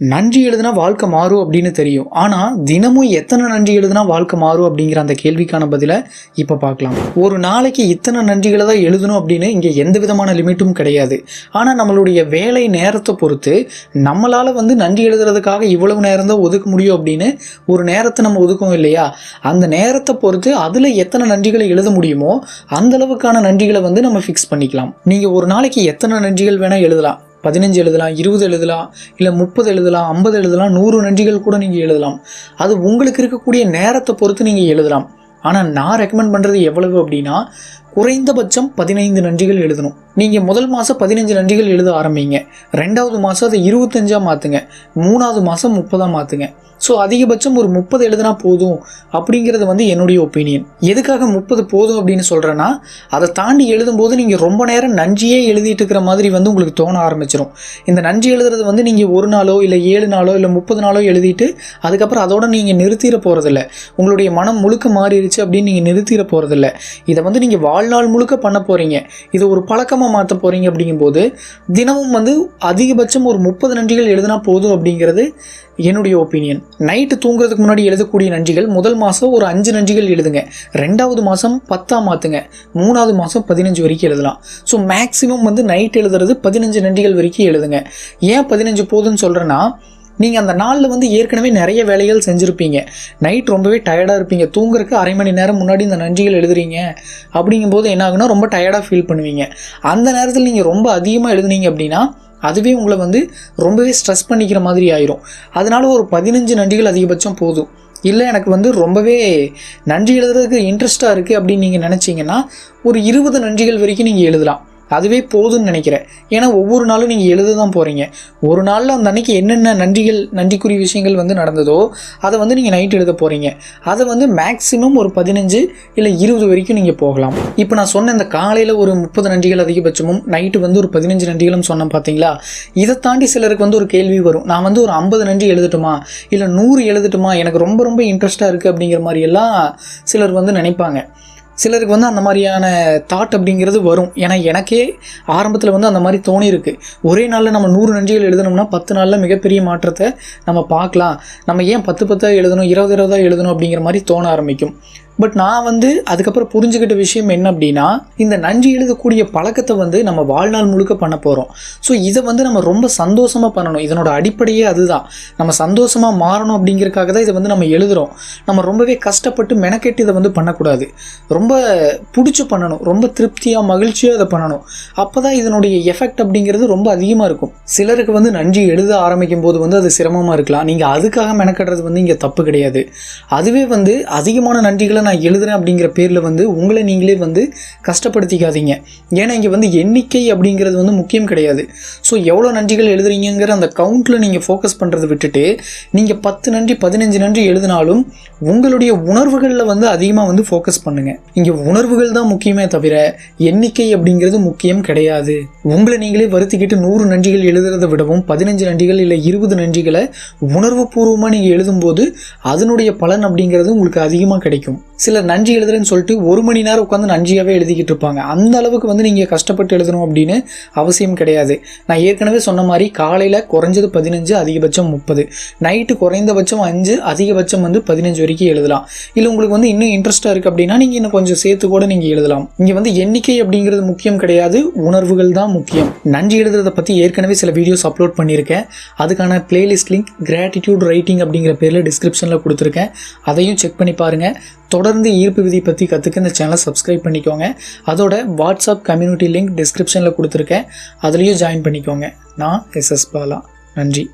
நன்றி எழுதுனா வாழ்க்கை மாறும் அப்படின்னு தெரியும். ஆனால் தினமும் எத்தனை நன்றி எழுதுனா வாழ்க்கை மாறும் அப்படிங்கிற அந்த கேள்விக்கான பதிலை இப்போ பார்க்கலாம். ஒரு நாளைக்கு இத்தனை நன்றிகளை தான் எழுதணும் அப்படின்னு இங்கே எந்த விதமான லிமிட்டும் கிடையாது. ஆனால் நம்மளுடைய வேலை நேரத்தை பொறுத்து நம்மளால் வந்து நன்றி எழுதுறதுக்காக இவ்வளவு நேரம் தான் ஒதுக்க முடியும் அப்படின்னு ஒரு நேரத்தை நம்ம ஒதுக்குவோம் இல்லையா? அந்த நேரத்தை பொறுத்து அதில் எத்தனை நன்றிகளை எழுத முடியுமோ அந்த அளவுக்கான நன்றிகளை வந்து நம்ம ஃபிக்ஸ் பண்ணிக்கலாம். நீங்கள் ஒரு நாளைக்கு எத்தனை நன்றிகள் வேணால் எழுதலாம். பதினஞ்சு எழுதலாம் இருபது எழுதலாம் இல்லை முப்பது எழுதலாம் ஐம்பது எழுதலாம் நூறு நன்றிகள் கூட நீங்கள் எழுதலாம். அது உங்களுக்கு இருக்கக்கூடிய நேரத்தை பொறுத்து நீங்கள் எழுதலாம். ஆனால் நான் ரெக்கமெண்ட் பண்ணுறது எவ்வளவு அப்படின்னா குறைந்தபட்சம் பதினைந்து நன்றிகள் எழுதணும். நீங்கள் முதல் மாதம் பதினஞ்சு நன்றிகள் எழுத ஆரம்பிங்க. ரெண்டாவது மாதம் அதை இருபத்தஞ்சாக மாற்றுங்க மூணாவது மாதம் முப்பதாக மாற்றுங்க ஸோ அதிகபட்சம் ஒரு முப்பது எழுதுனா போதும் அப்படிங்கிறது வந்து என்னுடைய ஒப்பீனியன். எதுக்காக முப்பது போதும் அப்படின்னு சொல்கிறேன்னா அதை தாண்டி எழுதும்போது நீங்கள் ரொம்ப நேரம் நன்றியே எழுதிட்டு இருக்கிற மாதிரி வந்து உங்களுக்கு தோண ஆரம்பிச்சிடும் இந்த நன்றி எழுதுறது வந்து நீங்கள் ஒரு நாளோ இல்லை ஏழு நாளோ இல்லை முப்பது நாளோ எழுதிட்டு அதுக்கப்புறம் அதோட நீங்கள் நிறுத்திட போகிறதில்ல உங்களுடைய மனம் முழுக்க மாறிடுச்சு அப்படின்னு நீங்கள் நிறுத்திட போகிறதில்ல இதை வந்து நீங்கள் வாழ்நாள் முழுக்க பண்ண போகிறீங்க இதை ஒரு பழக்கமாக மாற்ற போகிறீங்க அப்படிங்கும்போது தினமும் வந்து அதிகபட்சம் ஒரு முப்பது நன்றிகள் எழுதினா போதும் அப்படிங்கிறது என்னுடைய ஒப்பீனியன் நைட்டு தூங்குறதுக்கு முன்னாடி எழுதக்கூடிய நன்றிகள் முதல் மாதம் ஒரு அஞ்சு நன்றிகள் எழுதுங்க. ரெண்டாவது மாதம் பத்தாக மாற்றுங்க மூணாவது மாதம் பதினஞ்சு வரைக்கும் எழுதலாம். ஸோ மேக்ஸிமம் வந்து நைட் எழுதுறது பதினஞ்சு நன்றிகள் வரைக்கும் எழுதுங்க. ஏன் பதினஞ்சு போதுன்னு சொல்கிறேன்னா நீங்கள் அந்த நாளில் வந்து ஏற்கனவே நிறைய வேலைகள் செஞ்சுருப்பீங்க. நைட் ரொம்பவே டயர்டாக இருப்பீங்க. தூங்குறக்கு அரை மணி நேரம் முன்னாடி இந்த நஞ்சிகள் எழுதுறீங்க. அப்படிங்கும்போது என்ன ஆகுனா ரொம்ப டயர்டாக ஃபீல் பண்ணுவீங்க. அந்த நேரத்தில் நீங்கள் ரொம்ப அதிகமாக எழுதுனீங்க அப்படின்னா அதுவே உங்களை வந்து ரொம்பவே ஸ்ட்ரெஸ் பண்ணிக்கிற மாதிரி ஆயிரும். அதனால ஒரு பதினஞ்சு நன்றிகள் அதிகபட்சம் போதும். இல்லை எனக்கு வந்து ரொம்பவே நன்றி எழுதுறதுக்கு இன்ட்ரெஸ்ட்டாக இருக்குது அப்படின்னு நீங்கள் நினச்சிங்கன்னா ஒரு இருபது நன்றிகள் வரைக்கும் நீங்கள் எழுதலாம். அதுவே போதும்னு நினைக்கிறேன். ஏன்னா ஒவ்வொரு நாளும் நீங்கள் எழுத தான் போகிறீங்க ஒரு நாளில் அந்த அன்னைக்கு என்னென்ன நன்றிகள் நன்றிக்குரிய விஷயங்கள் வந்து நடந்ததோ அதை வந்து நீங்கள் நைட் எழுத போகிறீங்க அதை வந்து மேக்ஸிமம் ஒரு பதினஞ்சு இல்லை இருபது வரைக்கும் நீங்கள் போகலாம். இப்போ நான் சொன்ன இந்த காலையில் ஒரு முப்பது நன்றிகள் அதிகபட்சமும் நைட்டு வந்து ஒரு பதினஞ்சு நன்றிகளும் சொன்னேன் பார்த்தீங்களா இதை தாண்டி சிலருக்கு வந்து ஒரு கேள்வி வரும். நான் வந்து ஒரு ஐம்பது நன்றி எழுதட்டுமா? இல்லை நூறு எழுதட்டுமா? எனக்கு ரொம்ப ரொம்ப இன்ட்ரெஸ்ட்டாக இருக்குது அப்படிங்கிற மாதிரி எல்லாம் சிலர் வந்து நினைப்பாங்க. சிலருக்கு வந்து அந்த மாதிரியான தாட் அப்படிங்கிறது வரும். ஏன்னா எனக்கே ஆரம்பத்தில் வந்து அந்த மாதிரி தோணியிருக்கு. ஒரே நாளில் நம்ம நூறு நன்றிகள் எழுதணும்னா பத்து நாளில் மிகப்பெரிய மாற்றத்தை நம்ம பார்க்கலாம். நம்ம ஏன் பத்து பத்தாக எழுதணும் இருபது இருபதாக எழுதணும் அப்படிங்கிற மாதிரி தோண ஆரம்பிக்கும். பட் நான் வந்து அதுக்கப்புறம் புரிஞ்சுக்கிட்ட விஷயம் என்ன அப்படின்னா இந்த நன்றி எழுதக்கூடிய பழக்கத்தை வந்து நம்ம வாழ்நாள் முழுக்க பண்ண போகிறோம் ஸோ இதை வந்து நம்ம ரொம்ப சந்தோஷமாக பண்ணணும். இதனோட அடிப்படையே அதுதான். நம்ம சந்தோஷமாக மாறணும் அப்படிங்கிறதுக்காக தான் இதை வந்து நம்ம எழுதுகிறோம் நம்ம ரொம்பவே கஷ்டப்பட்டு மெனக்கெட்டு இதை வந்து பண்ணக்கூடாது. ரொம்ப பிடிச்சி பண்ணணும். ரொம்ப திருப்தியாக மகிழ்ச்சியாக இதை பண்ணணும். அப்போ தான் இதனுடைய எஃபெக்ட் அப்படிங்கிறது ரொம்ப அதிகமாக இருக்கும். சிலருக்கு வந்து நன்றி எழுத ஆரம்பிக்கும் போது வந்து அது சிரமமாக இருக்கலாம். நீங்கள் அதுக்காக மெனக்கட்டுறது வந்து இங்கே தப்பு கிடையாது. அதுவே வந்து அதிகமான நன்றிகளை நான் எழுதுறேன் அப்படிங்கிற பேரில் வந்து உங்களை நீங்களே வந்து கஷ்டப்படுத்திக்காதீங்க. ஏன்னா இங்கே வந்து எண்ணிக்கை அப்படிங்கிறது வந்து முக்கியம் கிடையாது. ஸோ எவ்வளோ நன்றிகள் எழுதுறீங்கிற அந்த கவுண்ட்டில் நீங்கள் ஃபோக்கஸ் பண்ணுறதை விட்டுட்டு நீங்கள் பத்து நன்றி பதினஞ்சு நன்றி எழுதினாலும் உங்களுடைய உணர்வுகளில் வந்து அதிகமாக வந்து ஃபோக்கஸ் பண்ணுங்கள் இங்கே உணர்வுகள் தான் முக்கியமே தவிர எண்ணிக்கை அப்படிங்கிறது முக்கியம் கிடையாது. உங்களை நீங்களே வருத்திக்கிட்டு நூறு நன்றிகள் எழுதுறதை விடவும் பதினஞ்சு நன்றிகள் இல்லை இருபது நன்றிகளை உணர்வுபூர்வமாக நீங்கள் எழுதும்போது அதனுடைய பலன் அப்படிங்கிறது உங்களுக்கு அதிகமாக கிடைக்கும். சிலர் நன்றி எழுதுறேன்னு சொல்லிட்டு ஒரு மணி நேரம் உட்காந்து நன்றியாகவே எழுதிக்கிட்டு இருப்பாங்க. அந்த அளவுக்கு வந்து நீங்கள் கஷ்டப்பட்டு எழுதணும் அப்படின்னு அவசியம் கிடையாது. நான் ஏற்கனவே சொன்ன மாதிரி காலையில் குறைஞ்சது பதினஞ்சு அதிகபட்சம் முப்பது. நைட்டு குறைந்தபட்சம் அஞ்சு அதிகபட்சம் வந்து பதினஞ்சு வரைக்கும் எழுதலாம். இல்லை உங்களுக்கு வந்து இன்னும் இன்ட்ரெஸ்ட்டாக இருக்குது அப்படின்னா நீங்கள் இன்னும் கொஞ்சம் சேர்த்து கூட நீங்கள் எழுதலாம். இங்கே வந்து எண்ணிக்கை அப்படிங்கிறது முக்கியம் கிடையாது. உணர்வுகள் தான் முக்கியம். நன்றி எழுதுறதை பற்றி ஏற்கனவே சில வீடியோஸ் அப்லோட் பண்ணியிருக்கேன். அதுக்கான பிளேலிஸ்ட் லிங்க் கிராட்டிடியூட் ரைட்டிங் அப்படிங்கிற பேரில் டிஸ்கிரிப்ஷனில் கொடுத்துருக்கேன். அதையும் செக் பண்ணி பாருங்கள் தொடர்ந்து ஈர்ப்பு விதி பற்றி கற்றுக்க இந்த சேனலை சப்ஸ்கிரைப் பண்ணிக்கோங்க. அதோட வாட்ஸ்அப் கம்யூனிட்டி லிங்க் டிஸ்கிரிப்ஷனில் கொடுத்துருக்கேன். அதுலேயும் ஜாயின் பண்ணிக்கோங்க. நான் எஸ்எஸ் பாலா. நன்றி.